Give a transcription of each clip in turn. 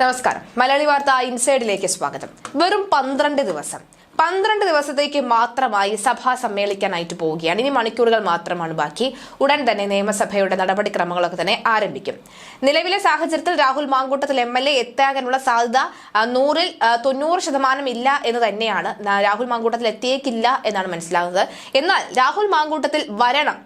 നമസ്കാരം. മലയാളി വാർത്ത ഇൻസൈഡിലേക്ക് സ്വാഗതം. വെറും പന്ത്രണ്ട് ദിവസം. പന്ത്രണ്ട് ദിവസത്തേക്ക് മാത്രമായി സഭ സമ്മേളിക്കാനായിട്ട് പോവുകയാണ്. ഇനി മണിക്കൂറുകൾ മാത്രമാണ് ബാക്കി. ഉടൻ തന്നെ നിയമസഭയുടെ നടപടിക്രമങ്ങളൊക്കെ തന്നെ ആരംഭിക്കും. നിലവിലെ സാഹചര്യത്തിൽ Rahul Mamkootathil M L A എത്താകാനുള്ള സാധ്യത നൂറിൽ തൊണ്ണൂറ് ശതമാനം ഇല്ല എന്ന് തന്നെയാണ് രാഹുൽ മാങ്കൂട്ടത്തിൽ എത്തിയേക്കില്ല എന്നാണ് മനസ്സിലാകുന്നത്. എന്നാൽ രാഹുൽ മാങ്കൂട്ടത്തിൽ വരണം.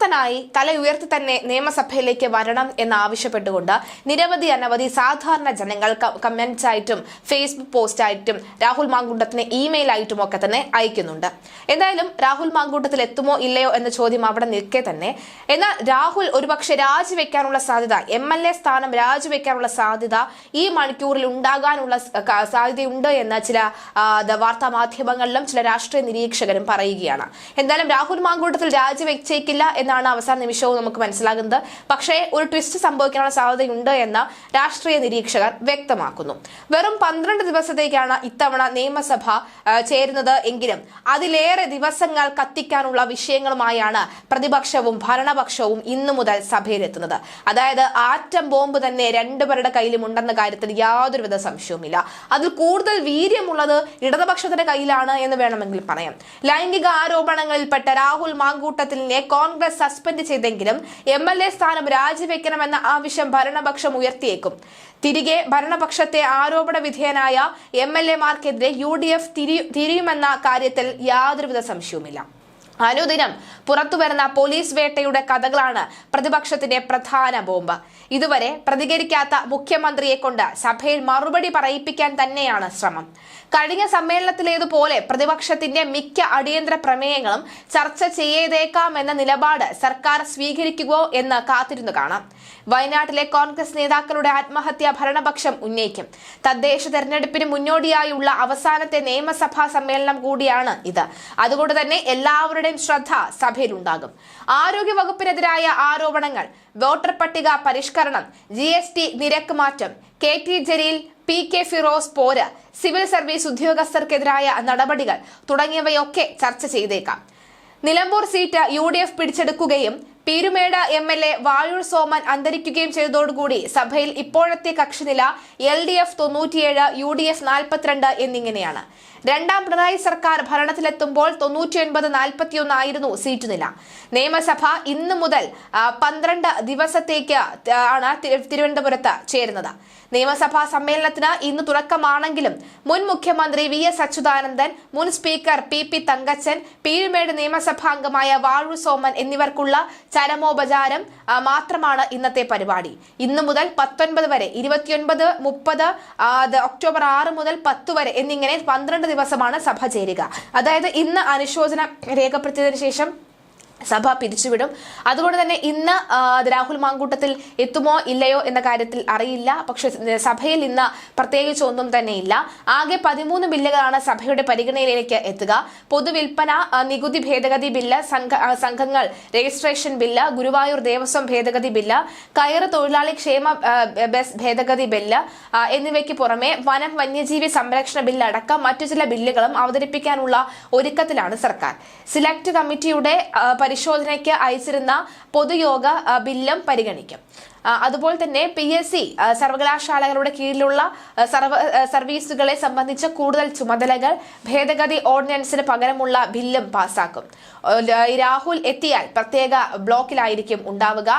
ശക്തനായി തല ഉയർത്തി തന്നെ നിയമസഭയിലേക്ക് വരണം എന്നാവശ്യപ്പെട്ടുകൊണ്ട് നിരവധി അനവധി സാധാരണ ജനങ്ങൾ കമന്റ്സ് ആയിട്ടും ഫേസ്ബുക്ക് പോസ്റ്റ് ആയിട്ടും രാഹുൽ മാങ്കുണ്ടത്തിന് ഇമെയിൽ ആയിട്ടും ഒക്കെ തന്നെ അയക്കുന്നുണ്ട്. എന്തായാലും രാഹുൽ മാങ്കൂട്ടത്തിൽ എത്തുമോ ഇല്ലയോ എന്ന ചോദ്യം അവിടെ നിൽക്കെ തന്നെ. എന്നാൽ രാഹുൽ ഒരുപക്ഷെ രാജിവെക്കാനുള്ള സാധ്യത എം എൽ എ സ്ഥാനം രാജിവെക്കാനുള്ള സാധ്യത ഈ മണിക്കൂറിൽ ഉണ്ടാകാനുള്ള സാധ്യതയുണ്ട് എന്ന് ചില വാർത്താ മാധ്യമങ്ങളിലും ചില രാഷ്ട്രീയ നിരീക്ഷകരും പറയുകയാണ്. എന്തായാലും രാഹുൽ മാങ്കൂട്ടത്തിൽ രാജിവെച്ചേക്കില്ല എന്നാണ് അവസാന നിമിഷവും നമുക്ക് മനസ്സിലാകുന്നത്. പക്ഷേ ഒരു ട്വിസ്റ്റ് സംഭവിക്കാനുള്ള സാധ്യതയുണ്ട് എന്ന് രാഷ്ട്രീയ നിരീക്ഷകർ വ്യക്തമാക്കുന്നു. വെറും പന്ത്രണ്ട് ദിവസത്തേക്കാണ് ഇത്തവണ നിയമസഭ ചേരുന്നത് എങ്കിലും അതിലേറെ ദിവസങ്ങൾ കത്തിക്കാനുള്ള വിഷയങ്ങളുമായാണ് പ്രതിപക്ഷവും ഭരണപക്ഷവും ഇന്നു മുതൽ സഭയിലെത്തുന്നത്. അതായത് ആറ്റം ബോംബ് തന്നെ രണ്ടുപേരുടെ കയ്യിലും ഉണ്ടെന്ന കാര്യത്തിൽ യാതൊരുവിധ സംശയവുമില്ല. അതിൽ കൂടുതൽ വീര്യമുള്ളത് ഇടതുപക്ഷത്തിന്റെ കയ്യിലാണ് എന്ന് വേണമെങ്കിൽ പറയാം. ലൈംഗിക ആരോപണങ്ങളിൽപ്പെട്ട രാഹുൽ മാങ്കൂട്ടത്തിലിനെ കോൺഗ്രസ് സസ്പെൻഡ് ചെയ്തെങ്കിലും എം എൽ എ സ്ഥാനം രാജിവെക്കണമെന്ന ആവശ്യം ഭരണപക്ഷം ഉയർത്തിയേക്കും. തിരികെ ഭരണപക്ഷത്തെ ആരോപണ വിധേയനായ എം എൽ എമാർക്കെതിരെ യു ഡി എഫ് തിരിയുമെന്ന കാര്യത്തിൽ യാതൊരുവിധ സംശയവുമില്ല. അനുദിനം പുറത്തുവരുന്ന പോലീസ് വേട്ടയുടെ കഥകളാണ് പ്രതിപക്ഷത്തിന്റെ പ്രധാന ബോംബ്. ഇതുവരെ പ്രതികരിക്കാത്ത മുഖ്യമന്ത്രിയെ കൊണ്ട് സഭയിൽ മറുപടി പറയിപ്പിക്കാൻ തന്നെയാണ് ശ്രമം. കഴിഞ്ഞ സമ്മേളനത്തിലേതുപോലെ പ്രതിപക്ഷത്തിന്റെ മിക്ക അടിയന്തര പ്രമേയങ്ങളും ചർച്ച ചെയ്തേക്കാം എന്ന നിലപാട് സർക്കാർ സ്വീകരിക്കുമോ എന്ന് കാത്തിരുന്നു കാണാം. വയനാട്ടിലെ കോൺഗ്രസ് നേതാക്കളുടെ ആത്മഹത്യ ഭരണപക്ഷം ഉന്നയിക്കും. തദ്ദേശ തെരഞ്ഞെടുപ്പിന് മുന്നോടിയായുള്ള അവസാനത്തെ നിയമസഭാ സമ്മേളനം കൂടിയാണ് ഇത്. അതുകൊണ്ട് തന്നെ എല്ലാവരുടെയും ശ്രദ്ധ സഭയിലുണ്ടാകും. ആരോഗ്യവകുപ്പിനെതിരായ ആരോപണങ്ങൾ വോട്ടർ പട്ടിക പരിഷ്കരണം ജി എസ് ടി നിരക്ക് മാറ്റം K T Jaleel P K Firoz പോര് സിവിൽ സർവീസ് ഉദ്യോഗസ്ഥർക്കെതിരായ നടപടികൾ തുടങ്ങിയവയൊക്കെ ചർച്ച ചെയ്തേക്കാം. Nilambur seat U D F പിടിച്ചെടുക്കുകയും Peermade M L A Vazhoor Soman അന്തരിക്കുകയും ചെയ്തതോടുകൂടി സഭയിൽ ഇപ്പോഴത്തെ കക്ഷിനില എൽ ഡി എഫ് തൊണ്ണൂറ്റിയേഴ് യു ഡി എഫ് നാൽപ്പത്തിരണ്ട് എന്നിങ്ങനെയാണ്. രണ്ടാം പിണറായി സർക്കാർ ഭരണത്തിലെത്തുമ്പോൾ തൊണ്ണൂറ്റിയൊൻപത് നാൽപ്പത്തിയൊന്ന് ആയിരുന്നു സീറ്റ് നില. നിയമസഭ ഇന്ന് മുതൽ പന്ത്രണ്ട് ദിവസത്തേക്ക് ആണ് തിരുവനന്തപുരത്ത് ചേരുന്നത്. നിയമസഭാ സമ്മേളനത്തിന് ഇന്ന് തുടക്കമാണെങ്കിലും മുൻ മുഖ്യമന്ത്രി വി എസ് അച്യുതാനന്ദൻ മുൻ speaker P P Thankachan Peermade നിയമസഭാംഗമായ Vazhoor Soman എന്നിവർക്കുള്ള ചരമോപചാരം മാത്രമാണ് ഇന്നത്തെ പരിപാടി. ഇന്ന് മുതൽ പത്തൊൻപത് വരെ ഇരുപത്തിയൊൻപത് മുപ്പത് ഒക്ടോബർ ആറ് മുതൽ പത്ത് വരെ എന്നിങ്ങനെ പന്ത്രണ്ട് ദിവസമാണ് സഭ ചേരുക. അതായത് ഇന്ന് അനുശോചനം രേഖപ്പെടുത്തിയതിനു ശേഷം സഭ പിരിച്ചുവിടും. അതുകൊണ്ട് തന്നെ ഇന്ന് രാഹുൽ മാങ്കൂട്ടത്തിൽ എത്തുമോ ഇല്ലയോ എന്ന കാര്യത്തിൽ അറിയില്ല. പക്ഷെ സഭയിൽ ഇന്ന് പ്രത്യേകിച്ച് ഒന്നും തന്നെയില്ല ആകെ പതിമൂന്ന് ബില്ലുകളാണ് സഭയുടെ പരിഗണനയിലേക്ക് എത്തുക. പൊതുവിൽപ്പന നികുതി ഭേദഗതി ബില്ല് സംഘങ്ങൾ രജിസ്ട്രേഷൻ ബില്ല് ഗുരുവായൂർ ദേവസ്വം ഭേദഗതി ബില്ല് കയറ് തൊഴിലാളി ക്ഷേമ ബസ് ഭേദഗതി ബില്ല് എന്നിവയ്ക്ക് പുറമെ വനം വന്യജീവി സംരക്ഷണ ബില്ല് അടക്കം മറ്റു ചില ബില്ലുകളും അവതരിപ്പിക്കാനുള്ള ഒരുക്കത്തിലാണ് സർക്കാർ. സിലക്ട് കമ്മിറ്റിയുടെ പരിശോധനയ്ക്ക് അയച്ചിരുന്ന പൊതുയോഗ ബില്ലും പരിഗണിക്കും. അതുപോലെ തന്നെ പി എസ് സി സർവകലാശാലകളുടെ കീഴിലുള്ള സർവ സർവീസുകളെ സംബന്ധിച്ച കൂടുതൽ ചുമതലകൾ ഭേദഗതി ഓർഡിനൻസിന് പകരമുള്ള ബില്ലും പാസാക്കും. രാഹുൽ എത്തിയാൽ പ്രത്യേക ബ്ലോക്കിലായിരിക്കും ഉണ്ടാവുക.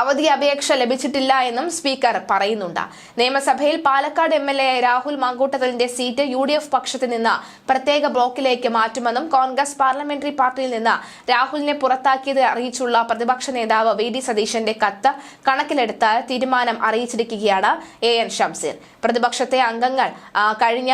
അവധി അപേക്ഷ ലഭിച്ചിട്ടില്ല എന്നും സ്പീക്കർ പറയുന്നുണ്ട്. നിയമസഭയിൽ Palakkad M L A Rahul മാങ്കൂട്ടത്തലിന്റെ seat U D F പക്ഷത്തിൽ നിന്ന് പ്രത്യേക ബ്ലോക്കിലേക്ക് മാറ്റുമെന്നും കോൺഗ്രസ് പാർലമെന്ററി പാർട്ടിയിൽ നിന്ന് രാഹുലിനെ പുറത്താക്കിയത് അറിയിച്ചുള്ള പ്രതിപക്ഷ നേതാവ് വി ഡി സതീശന്റെ കത്ത് കണക്കിലെടുത്ത് തീരുമാനം അറിയിച്ചിരിക്കുകയാണ് എ എൻ ഷംസീർ പ്രതിപക്ഷത്തെ അംഗങ്ങൾ കഴിഞ്ഞ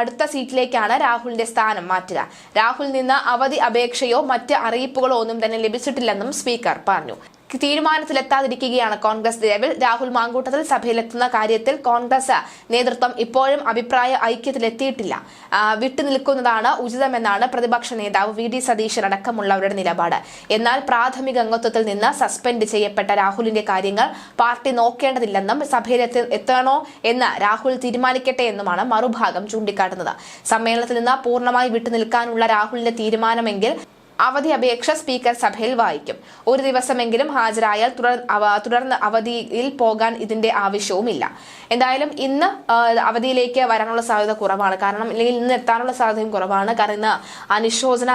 അടുത്ത സീറ്റിലേക്കാണ് രാഹുലിന്റെ സ്ഥാനം മാറ്റുക. രാഹുൽ നിന്ന് അവധി അപേക്ഷയോ മറ്റ് അറിയിപ്പുകളോ ഒന്നും തന്നെ ലഭിച്ചിട്ടില്ലെന്നും സ്പീക്കർ പറഞ്ഞു. തീരുമാനത്തിലെത്താതിരിക്കുകയാണ് കോൺഗ്രസ് നിലവിൽ രാഹുൽ മാങ്കൂട്ടത്തിൽ സഭയിലെത്തുന്ന കാര്യത്തിൽ കോൺഗ്രസ് നേതൃത്വം ഇപ്പോഴും അഭിപ്രായ ഐക്യത്തിലെത്തിയിട്ടില്ല. വിട്ടുനിൽക്കുന്നതാണ് ഉചിതമെന്നാണ് പ്രതിപക്ഷ നേതാവ് വി. ഡി. സതീശൻ അടക്കമുള്ളവരുടെ നിലപാട്. എന്നാൽ പ്രാഥമിക അംഗത്വത്തിൽ നിന്ന് സസ്പെൻഡ് ചെയ്യപ്പെട്ട രാഹുലിന്റെ കാര്യങ്ങൾ പാർട്ടി നോക്കേണ്ടതില്ലെന്നും സഭയിലെത്തി എത്തണോ എന്ന് രാഹുൽ തീരുമാനിക്കട്ടെ എന്നുമാണ് മറുഭാഗം ചൂണ്ടിക്കാട്ടുന്നത്. സമ്മേളനത്തിൽ നിന്ന് പൂർണമായി വിട്ടുനിൽക്കാനുള്ള രാഹുലിന്റെ തീരുമാനമെങ്കിൽ അവധി അപേക്ഷ സ്പീക്കർ സഭയിൽ വായിക്കും. ഒരു ദിവസമെങ്കിലും ഹാജരായാൽ തുടർന്ന് അവധിയിൽ പോകാൻ ഇതിന്റെ ആവശ്യവുമില്ല. എന്തായാലും ഇന്ന് അവധിയിലേക്ക് വരാനുള്ള സാധ്യത കുറവാണ്. കാരണം അല്ലെങ്കിൽ ഇന്ന് എത്താനുള്ള സാധ്യതയും കുറവാണ്. കാരണം ഇന്ന് അനുശോചന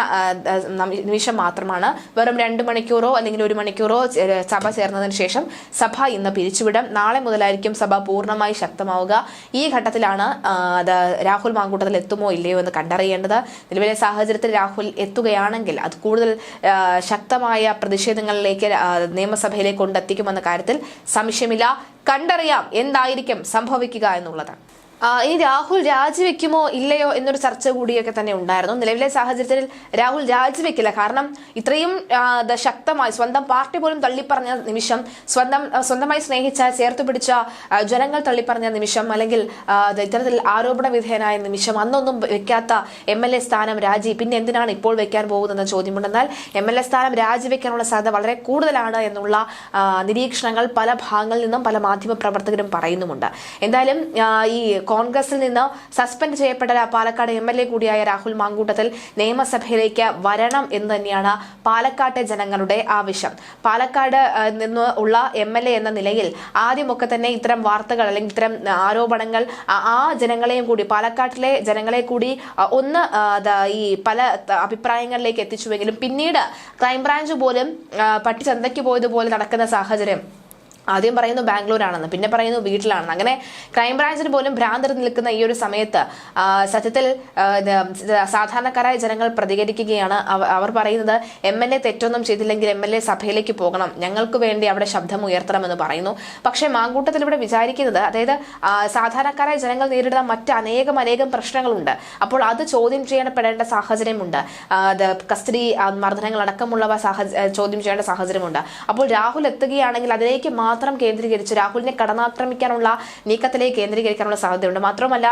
നിമിഷം മാത്രമാണ്. വെറും രണ്ട് മണിക്കൂറോ അല്ലെങ്കിൽ ഒരു മണിക്കൂറോ സഭ ചേർന്നതിന് ശേഷം സഭ ഇന്ന് പിരിച്ചുവിടും. നാളെ മുതലായിരിക്കും സഭ പൂർണമായി ശക്തമാവുക. ഈ ഘട്ടത്തിലാണ് അത് രാഹുൽ മാങ്കൂട്ടത്തിൽ എത്തുമോ ഇല്ലയോ എന്ന് കണ്ടറിയേണ്ടത്. നിലവിലെ സാഹചര്യത്തിൽ രാഹുൽ എത്തുകയാണെങ്കിൽ അത് കൂടുതൽ ശക്തമായ പ്രതിഷേധങ്ങളിലേക്ക് നിയമസഭയിലേക്ക് കൊണ്ടെത്തിക്കുമെന്ന കാര്യത്തിൽ സംശയമില്ല. കണ്ടറിയാം എന്തായിരിക്കും സംഭവിക്കുക എന്നുള്ളത് ആ, ഇനി രാഹുൽ രാജിവെക്കുമോ ഇല്ലയോ എന്നൊരു ചർച്ച കൂടിയൊക്കെ തന്നെ ഉണ്ടായിരുന്നു. നിലവിലെ സാഹചര്യത്തിൽ രാഹുൽ രാജിവെക്കില്ല. കാരണം ഇത്രയും ശക്തമായി സ്വന്തം പാർട്ടി പോലും തള്ളിപ്പറഞ്ഞ നിമിഷം സ്വന്തം സ്വന്തമായി സ്നേഹിച്ച ചേർത്ത് പിടിച്ച ജനങ്ങൾ തള്ളിപ്പറഞ്ഞ നിമിഷം അല്ലെങ്കിൽ ഇത്തരത്തിൽ ആരോപണ വിധേയനായ നിമിഷം അന്നൊന്നും വെക്കാത്ത എം എൽ എ സ്ഥാനം രാജി പിന്നെ എന്തിനാണ് ഇപ്പോൾ വെക്കാൻ പോകുന്നതെന്ന ചോദ്യമുണ്ടെന്നാൽ എം എൽ എ സ്ഥാനം രാജിവെക്കാനുള്ള സാധ്യത വളരെ കൂടുതലാണ് എന്നുള്ള നിരീക്ഷണങ്ങൾ പല ഭാഗങ്ങളിൽ നിന്നും പല മാധ്യമ പ്രവർത്തകരും പറയുന്നുമുണ്ട്. എന്തായാലും ഈ കോൺഗ്രസിൽ നിന്ന് സസ്പെൻഡ് ചെയ്യപ്പെട്ട പാലക്കാട് എം എൽ എ കൂടിയായ രാഹുൽ മാങ്കൂട്ടത്തിൽ നിയമസഭയിലേക്ക് വരണം എന്ന് തന്നെയാണ് പാലക്കാട്ടെ ജനങ്ങളുടെ ആവശ്യം. പാലക്കാട് നിന്ന് ഉള്ള എം എൽ എ എന്ന നിലയിൽ ആദ്യമൊക്കെ തന്നെ ഇത്തരം വാർത്തകൾ അല്ലെങ്കിൽ ഇത്തരം ആരോപണങ്ങൾ ആ- ജനങ്ങളെയും കൂടി പാലക്കാട്ടിലെ ജനങ്ങളെ കൂടി ഒന്ന് ഈ പല അഭിപ്രായങ്ങളിലേക്ക് എത്തിച്ചുവെങ്കിലും പിന്നീട് ക്രൈംബ്രാഞ്ച് പോലും പട്ടിച്ചന്തയ്ക്ക് പട്ടി ചന്തയ്ക്ക് പോയതുപോലെ നടക്കുന്ന സാഹചര്യം ആദ്യം പറയുന്നു ബാംഗ്ലൂരാണെന്ന് പിന്നെ പറയുന്നു വീട്ടിലാണെന്ന്. അങ്ങനെ ക്രൈംബ്രാഞ്ചിന് പോലും ഭ്രാന്തർ നിൽക്കുന്ന ഈ ഒരു സമയത്ത് സത്യത്തിൽ സാധാരണക്കാരായ ജനങ്ങൾ പ്രതികരിക്കുകയാണ്. അവർ പറയുന്നത് എം എൽ എ തെറ്റൊന്നും ചെയ്തില്ലെങ്കിൽ എം എൽ എ സഭയിലേക്ക് പോകണം. ഞങ്ങൾക്ക് വേണ്ടി അവിടെ ശബ്ദം ഉയർത്തണമെന്ന് പറയുന്നു. പക്ഷേ മാങ്കൂട്ടത്തിൽ ഇവിടെ വിചാരിക്കുന്നത് അതായത് സാധാരണക്കാരായ ജനങ്ങൾ നേരിടുന്ന മറ്റ് അനേകം അനേകം പ്രശ്നങ്ങളുണ്ട്. അപ്പോൾ അത് ചോദ്യം ചെയ്യപ്പെടേണ്ട സാഹചര്യമുണ്ട്. കസ്റ്റഡി മർദ്ദനങ്ങൾ അടക്കമുള്ളവ ചോദ്യം ചെയ്യേണ്ട സാഹചര്യമുണ്ട്. അപ്പോൾ രാഹുൽ എത്തുകയാണെങ്കിൽ അതിലേക്ക് മാത്രം കേന്ദ്രീകരിച്ച് രാഹുലിനെ കടന്നാക്രമിക്കാനുള്ള നീക്കത്തിലേക്ക് കേന്ദ്രീകരിക്കാനുള്ള സാധ്യതയുണ്ട്. മാത്രമല്ല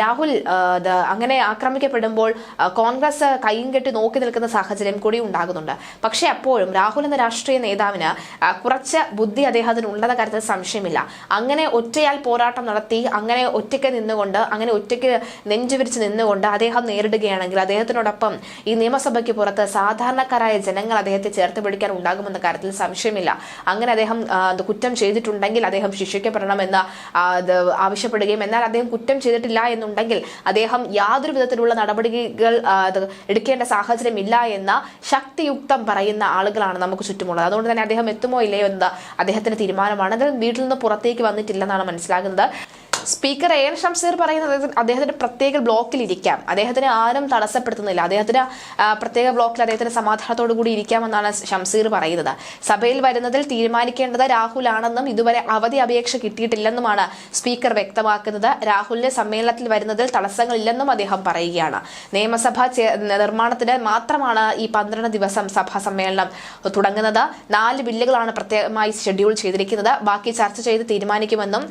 രാഹുൽ അങ്ങനെ ആക്രമിക്കപ്പെടുമ്പോൾ കോൺഗ്രസ് കൈയും കെട്ടി നോക്കി നിൽക്കുന്ന സാഹചര്യം കൂടി ഉണ്ടാകുന്നുണ്ട്. പക്ഷേ അപ്പോഴും രാഹുൽ എന്ന രാഷ്ട്രീയ നേതാവിന് കുറച്ച് ബുദ്ധി അദ്ദേഹത്തിന് ഉണ്ടെന്ന കാര്യത്തിൽ സംശയമില്ല. അങ്ങനെ ഒറ്റയാൽ പോരാട്ടം നടത്തി അങ്ങനെ ഒറ്റയ്ക്ക് നിന്നുകൊണ്ട് അങ്ങനെ ഒറ്റയ്ക്ക് നെഞ്ചുവിരിച്ച് നിന്നുകൊണ്ട് അദ്ദേഹം നേരിടുകയാണെങ്കിൽ അദ്ദേഹത്തിനോടൊപ്പം ഈ നിയമസഭയ്ക്ക് പുറത്ത് സാധാരണക്കാരായ ജനങ്ങൾ അദ്ദേഹത്തെ ചേർത്ത് പിടിക്കാൻ ഉണ്ടാകുമെന്ന കാര്യത്തിൽ സംശയമില്ല. അങ്ങനെ അദ്ദേഹം അത് കുറ്റം ചെയ്തിട്ടുണ്ടെങ്കിൽ അദ്ദേഹം ശിക്ഷിക്കപ്പെടണമെന്ന് ആവശ്യപ്പെടുകയും എന്നാൽ അദ്ദേഹം കുറ്റം ചെയ്തിട്ടില്ല എന്നുണ്ടെങ്കിൽ അദ്ദേഹം യാതൊരു വിധത്തിലുള്ള നടപടികൾ എടുക്കേണ്ട സാഹചര്യമില്ല എന്ന ശക്തിയുക്തം പറയുന്ന ആളുകളാണ് നമുക്ക് ചുറ്റുമുള്ളത്. അതുകൊണ്ട് തന്നെ അദ്ദേഹം എത്തുമോ ഇല്ലയോ എന്ന അദ്ദേഹത്തിന്റെ തീരുമാനമാണ്. അദ്ദേഹം വീട്ടിൽ നിന്ന് പുറത്തേക്ക് വന്നിട്ടില്ലെന്നാണ് മനസ്സിലാകുന്നത്. സ്പീക്കർ എ എൻ ഷംസീർ പറയുന്നത് അദ്ദേഹത്തിന്റെ പ്രത്യേക ബ്ലോക്കിൽ ഇരിക്കാം അദ്ദേഹത്തിന് ആരും തടസ്സപ്പെടുത്തുന്നില്ല. അദ്ദേഹത്തിന് പ്രത്യേക ബ്ലോക്കിൽ അദ്ദേഹത്തിന് സമാധാനത്തോടു കൂടി ഇരിക്കാമെന്നാണ് ഷംസീർ പറയുന്നത്. സഭയിൽ വരുന്നതിൽ തീരുമാനിക്കേണ്ടത് രാഹുൽ ആണെന്നും ഇതുവരെ അവധി അപേക്ഷ കിട്ടിയിട്ടില്ലെന്നുമാണ് സ്പീക്കർ വ്യക്തമാക്കുന്നത്. രാഹുലിന്റെ സമ്മേളനത്തിൽ വരുന്നതിൽ തടസ്സങ്ങളില്ലെന്നും അദ്ദേഹം പറയുകയാണ്. നിയമസഭാ നിർമ്മാണത്തിന് മാത്രമാണ് ഈ പന്ത്രണ്ട് ദിവസം സഭാ സമ്മേളനം തുടങ്ങുന്നത്. നാല് ബില്ലുകളാണ് പ്രത്യേകമായി ഷെഡ്യൂൾ ചെയ്തിരിക്കുന്നത്. ബാക്കി ചർച്ച ചെയ്ത് തീരുമാനിക്കുമെന്നും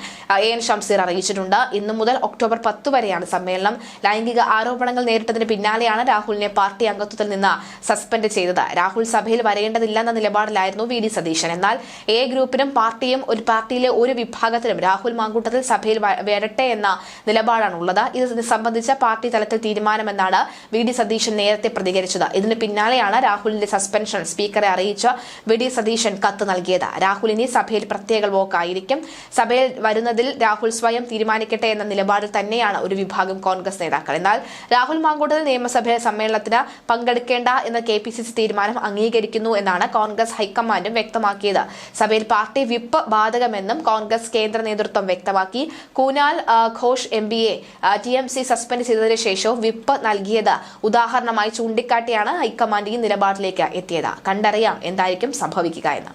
എ എൻ ഷംസീർ അറിയിച്ചിട്ടുണ്ട്. ഇന്നു മുതൽ ഒക്ടോബർ പത്ത് വരെയാണ് സമ്മേളനം. ലൈംഗിക ആരോപണങ്ങൾ നേരിട്ടതിന് പിന്നാലെയാണ് രാഹുലിനെ പാർട്ടി അംഗത്വത്തിൽ നിന്ന് സസ്പെൻഡ് ചെയ്തത്. രാഹുൽ സഭയിൽ വരേണ്ടതില്ലെന്ന നിലപാടിലായിരുന്നു വി ഡി സതീശൻ. എന്നാൽ എ ഗ്രൂപ്പിനും പാർട്ടിയും ഒരു പാർട്ടിയിലെ ഒരു വിഭാഗത്തിനും രാഹുൽ മാങ്കൂട്ടത്തിൽ സഭയിൽ വരട്ടെ എന്ന നിലപാടാണ് ഉള്ളത് ഇത് സംബന്ധിച്ച പാർട്ടി തലത്തിൽ തീരുമാനമെന്നാണ് വി ഡി സതീശൻ നേരത്തെ പ്രതികരിച്ചത്. ഇതിന് പിന്നാലെയാണ് രാഹുലിന്റെ സസ്പെൻഷൻ സ്പീക്കറെ അറിയിച്ച വി ഡി സതീശൻ കത്ത് നൽകിയത്. രാഹുൽ ഇനി സഭയിൽ പ്രത്യേക വോക്കായിരിക്കും. സഭയിൽ വരുന്നതിൽ രാഹുൽ സ്വയം തീരുമാനിക്കട്ടെ എന്ന നിലപാടിൽ തന്നെയാണ് ഒരു വിഭാഗം കോൺഗ്രസ് നേതാക്കൾ. എന്നാൽ രാഹുൽ മാങ്കൂട്ടൽ നിയമസഭ സമ്മേളനത്തിന് പങ്കെടുക്കേണ്ട എന്ന കെ പി സി സി തീരുമാനം അംഗീകരിക്കുന്നു എന്നാണ് കോൺഗ്രസ് ഹൈക്കമാൻഡും വ്യക്തമാക്കിയത്. സഭയിൽ പാർട്ടി വിപ്പ് ബാധകമെന്നും കോൺഗ്രസ് കേന്ദ്ര നേതൃത്വം വ്യക്തമാക്കി. Kunal Ghosh M B A T M C suspend ചെയ്തതിനു ശേഷവും വിപ്പ് നൽകിയത്. ഉദാഹരണമായി ചൂണ്ടിക്കാട്ടിയാണ് ഹൈക്കമാൻഡ് ഈ നിലപാടിലേക്ക് എത്തിയത്. കണ്ടറിയാം എന്തായിരിക്കും സംഭവിക്കുക എന്ന്.